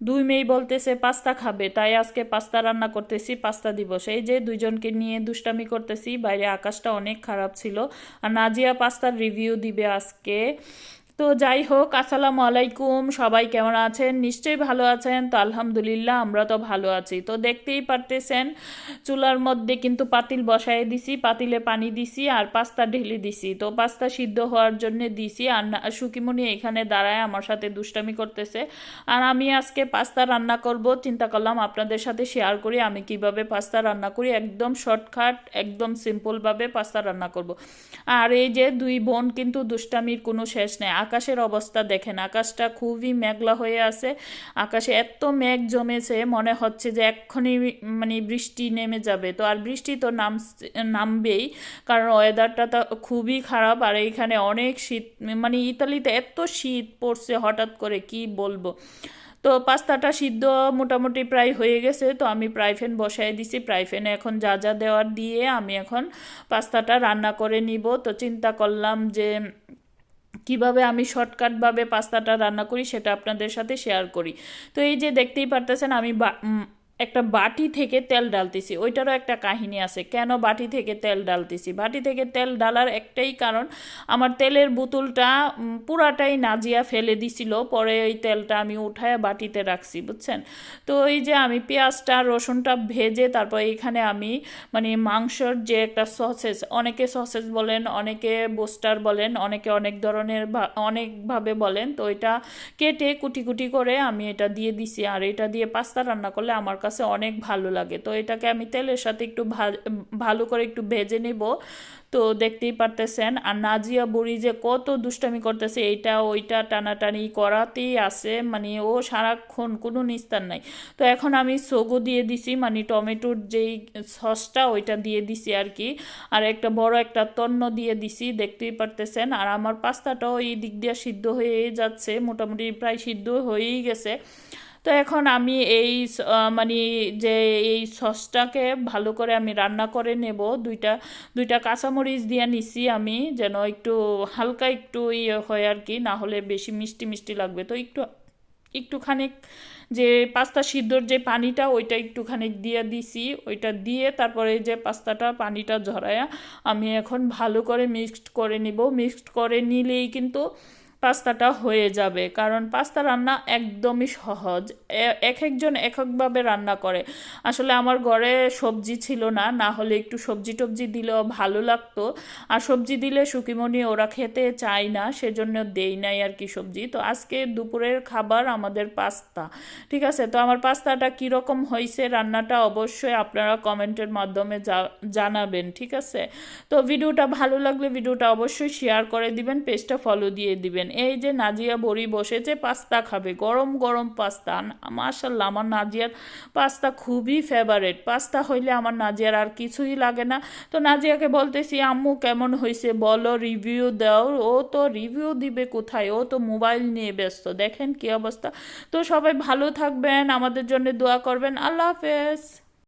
দুই মেয়ে বলতেছে, পাস্তা খাবে। তাই আজকে পাস্তা রান্না করতেছি, পাস্তা দিবস এই যে দুইজনকে নিয়ে দুষ্টামি করতেছি, বাইরে আকাশটা অনেক খারাপ ছিল। আর নাজিয়া পাস্তার রিভিউ দিবে আজকে। তো যাই হোক, আসসালামু আলাইকুম। সবাই কেমন আছেন? নিশ্চয়ই ভালো আছেন। তো আলহামদুলিল্লাহ, আমরা তো ভালো আছি। তো দেখতেই পারতেছেন, চুলার মধ্যে কিন্তু পাতিল বসায় দিছি, পাতিলে পানি দিছি আর পাস্তা ঢেলে দিছি। তো পাস্তা সিদ্ধ হওয়ার জন্য দিছি আর সুকিমণি এখানে দাঁড়ায় আমার সাথে দুষ্টামি করতেছে। আর আমি আজকে পাস্তা রান্না করব। চিন্তা করলাম আপনাদের সাথে শেয়ার করি, আমি কীভাবে পাস্তা রান্না করি। একদম শর্টকাট, একদম সিম্পলভাবে পাস্তা রান্না করব। আর এই যে দুই বোন কিন্তু দুষ্টামির কোনো শেষ নেই। আকাশের অবস্থা দেখেন। আকাশটা খুবই মেঘলা হয়ে আছে। আকাশে এত মেঘ জমেছে, মনে হচ্ছে যে এক্ষুনি মানে বৃষ্টি নেমে যাবে। তো আর বৃষ্টি তো নাম নামবেই, কারণ ওয়েদারটা তো খুবই খারাপ। আর এইখানে অনেক শীত মানে ইতালিতে এত শীত পড়ছে হঠাৎ করে, কি বলব? তো পাস্তাটা সিদ্ধ মোটামুটি প্রায় হয়ে গেছে, তো আমি প্রাই ফ্যান বসাই দিছি। প্রাই ফ্যানে এখন যা যা দেওয়ার দিয়ে আমি এখন পাস্তাটা রান্না করে নিব। তো চিন্তা করলাম যে কীভাবে আমি শর্টকাটভাবে পাস্তাটা রান্না করি সেটা আপনাদের সাথে শেয়ার করি। তো এই যে দেখতেই পারতেছেন, আমি একটা বাটি থেকে তেল ডালতেছি। ওইটারও একটা কাহিনী আছে, কেন বাটি থেকে তেল ডালতেছি? বাটি থেকে তেল ডালার একটাই কারণ, আমার তেলের বোতলটা পুরাটাই নাজিয়া ফেলে দিছিল, পরে ওই তেলটা আমি উঠায় বাটিতে রাখছি, বুঝছেন? তো এই যে আমি পেঁয়াজটা, রসুনটা ভেজে তারপর এখানে আমি মানে মাংসর যে একটা সসেস, অনেকে সসেস বলেন, অনেকে বোস্টার বলেন, অনেকে অনেক ধরনের অনেকভাবে বলেন, তো এটা কেটে কুটি কুটি করে আমি এটা দিয়ে দিছি, আর এটা দিয়ে পাস্তা রান্না করলে আমার অনেক ভালো লাগে। তো এটাকে আমি তেলের সাথে একটু ভালো করে একটু ভেজে নেব। তো দেখতেই পারতেছেন, আর নাজিয়া বুড়ি যে কত দুষ্টামি করতেছে, এইটা ওইটা টানাটানি করাতেই আছে। মানে ও সারাক্ষণ কোনো নিস্তার নাই। তো এখন আমি সোগো দিয়ে দিছি মানে টমেটোর যেই সসটা ওইটা দিয়ে দিছি আর কি। আর একটা বড় একটা তন্ন দিয়ে দিছি, দেখতেই পারতেছেন। আর আমার পাস্তাটাও এই দিক দিয়ে সিদ্ধ হয়ে যাচ্ছে, মোটামুটি প্রায় সিদ্ধ হয়েই গেছে। তো এখন আমি এই মানে যে এই সসটাকে ভালো করে আমি রান্না করে নেব। দুইটা দুইটা কাঁচামরিচ দিয়ে নিছি আমি, যেন একটু হালকা একটু ইয়ে হয় আর কি, না হলে বেশি মিষ্টি মিষ্টি লাগবে। তো একটু, একটুখানি যে পাস্তা সিদ্ধর যে পানিটা, ওইটা একটুখানি দিয়ে দিছি। ওইটা দিয়ে তারপরে যে পাস্তাটা, পানিটা ঝরায়া আমি এখন ভালো করে মিক্সড করে নিব। মিক্সড করে নিলেই কিন্তু পাস্তাটা হয়ে যাবে। কারণ পাস্তা রান্না একদমই সহজ। এক একজন এক একভাবে রান্না করে। আসলে আমার ঘরে সবজি ছিল না না হলে একটু সবজি টবজি দিলেও ভালো লাগতো। আর সবজি দিলে সুকিমনি ওরা খেতে চায় না, সেজন্য দেই নাই আর কি সবজি। তো আজকে দুপুরের খাবার আমাদের পাস্তা। ঠিক আছে? তো আমার পাস্তাটা কীরকম হয়েছে রান্নাটা অবশ্যই আপনারা কমেন্টের মাধ্যমে জানাবেন, ঠিক আছে? তো ভিডিওটা ভালো লাগলে ভিডিওটা অবশ্যই শেয়ার করে দিবেন, পেজটা ফলো দিয়ে দিবেন। এই যে নাজিয়া বড়ি বসেছে, পাস্তা খাবে। গরম গরম পাস্তা। মাশাল্লাহ আমার নাজিয়ার পাস্তা খুবই ফেভারেট পাস্তা হইলে আমার নাজিয়ার আর কিছুই লাগে না। তো নাজিয়াকে বলতেছি, আম্মু, কেমন হয়েছে বলো রিভিউ দাও। ও তো রিভিউ দিবে কোথায়? ও তো মোবাইল নিয়ে ব্যস্ত। দেখেন কি অবস্থা। তো সবাই ভালো থাকবেন, আমাদের জন্য দোয়া করবেন। আল্লাহ হাফেজ।